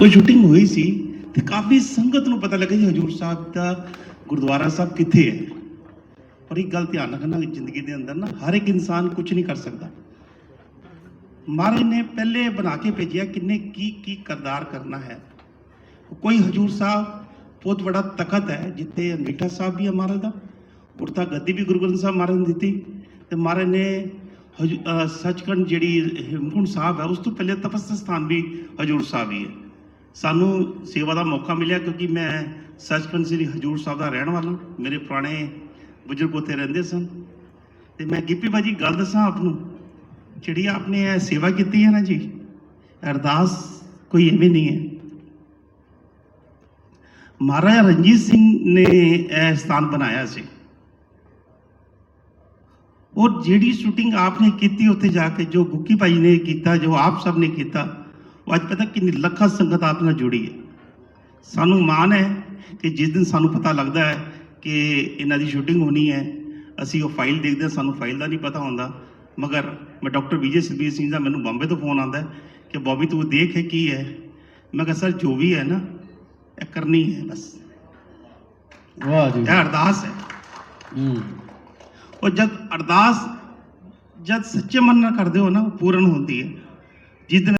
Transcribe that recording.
ਉਹ ਸ਼ੂਟਿੰਗ ਹੋਈ ਸੀ ਤੇ ਕਾਫੀ ਸੰਗਤ ਨੂੰ ਪਤਾ ਲੱਗਾ ਜੀ ਹਜੂਰ ਸਾਹਿਬ ਦਾ ਗੁਰਦੁਆਰਾ ਸਾਹਿਬ ਕਿੱਥੇ ਹੈ। ਪਰ ਇੱਕ ਗੱਲ ਧਿਆਨ ਰੱਖਣਾ ਕਿ ਜ਼ਿੰਦਗੀ ਦੇ ਅੰਦਰ ਨਾ ਹਰ ਇੱਕ ਇਨਸਾਨ ਕੁਝ ਨਹੀਂ ਕਰ ਸਕਦਾ। ਮਹਾਰਾਜ ਨੇ ਪਹਿਲੇ ਬਣਾ ਕੇ ਭੇਜਿਆ ਕਿੰਨੇ ਕੀ ਕੀ ਕਰਦਾਰ ਕਰਨਾ ਹੈ। ਕੋਈ ਹਜੂਰ ਸਾਹਿਬ ਬਹੁਤ ਵੱਡਾ ਤਖਤ ਹੈ ਜਿੱਥੇ ਅੰਗੀਠਾ ਸਾਹਿਬ ਵੀ ਹੈ ਮਹਾਰਾਜ ਦਾ ਉਰਤਾ ਗੱਦੀ ਵੀ ਗੁਰੂ ਗ੍ਰੰਥ ਸਾਹਿਬ ਮਹਾਰਾਜ ਨੇ ਦਿੱਤੀ ਤੇ ਮਹਾਰਾਜ ਨੇ ਹਜੂ- ਸੱਚਖੰਡ ਜਿਹੜੀ ਹਿਮਕੁੰਡ ਸਾਹਿਬ ਹੈ, ਉਸ ਤੋਂ ਪਹਿਲੇ ਤਪਸਥਾ ਸਥਾਨ ਵੀ ਹਜੂਰ ਸਾਹਿਬ ਹੀ ਹੈ। ਸਾਨੂੰ ਸੇਵਾ ਦਾ ਮੌਕਾ ਮਿਲਿਆ ਕਿਉਂਕਿ ਮੈਂ ਸੱਚਖੰਡ ਸ੍ਰੀ ਹਜੂਰ ਸਾਹਿਬ ਦਾ ਰਹਿਣ ਵਾਲਾ, ਮੇਰੇ ਪੁਰਾਣੇ ਬਜ਼ੁਰਗ ਉੱਥੇ ਰਹਿੰਦੇ ਸਨ। ਤੇ ਮੈਂ ਗਿੱਪੀ ਭਾਜੀ ਗੱਲ ਦੱਸਾਂ ਆਪ ਨੂੰ ਜਿਹੜੀ ਆਪਨੇ ਇਹ ਸੇਵਾ ਕੀਤੀ ਹੈ ਨਾ ਜੀ, ਅਰਦਾਸ ਕੋਈ ਐਵੇਂ ਨਹੀਂ ਹੈ। ਮਹਾਰਾਜਾ ਰਣਜੀਤ ਸਿੰਘ ਨੇ ਇਹ ਸਥਾਨ ਬਣਾਇਆ ਸੀ। ਔਰ ਜਿਹੜੀ ਸ਼ੂਟਿੰਗ ਆਪਨੇ ਕੀਤੀ ਉੱਥੇ ਜਾ ਕੇ, ਜੋ ਗੁੱਕੀ ਭਾਈ ਨੇ ਕੀਤਾ, ਜੋ ਆਪ ਸਭ ਨੇ ਕੀਤਾ ਉਹ ਅੱਜ ਪਤਾ ਕਿੰਨੀ ਲੱਖਾਂ ਸੰਗਤ ਆਪ ਨਾਲ ਜੁੜੀ ਹੈ। ਸਾਨੂੰ ਮਾਣ ਹੈ ਕਿ ਜਿਸ ਦਿਨ ਸਾਨੂੰ ਪਤਾ ਲੱਗਦਾ ਹੈ ਕਿ ਇਹਨਾਂ ਦੀ ਸ਼ੂਟਿੰਗ ਹੋਣੀ ਹੈ ਅਸੀਂ ਉਹ ਫਾਈਲ ਦੇਖਦੇ ਹਾਂ ਸਾਨੂੰ ਫਾਈਲ ਦਾ ਨਹੀਂ ਪਤਾ ਹੁੰਦਾ। ਮਗਰ ਮੈਂ ਡਾਕਟਰ ਵਿਜੇ ਸੁਖਬੀਰ ਸਿੰਘ ਦਾ ਮੈਨੂੰ ਬੰਬੇ ਤੋਂ ਫੋਨ ਆਉਂਦਾ ਕਿ ਬੋਬੀ ਤੂੰ ਦੇਖ ਹੈ ਕੀ ਹੈ। ਮੈਂ ਕਿਹਾ ਸਰ ਜੋ ਵੀ ਹੈ ਨਾ ਇਹ ਕਰਨੀ ਹੈ ਬਸ। ਵਾਹ ਜੀ। ਇਹ ਅਰਦਾਸ ਹੈ। ਹੂੰ। ਉਹ ਜਦ ਅਰਦਾਸ ਜਦ ਸੱਚੇ ਮਨ ਨਾਲ ਕਰਦੇ ਹੋ ਨਾ ਉਹ ਪੂਰਨ ਹੁੰਦੀ ਹੈ। ਜਿਸ ਦਿਨ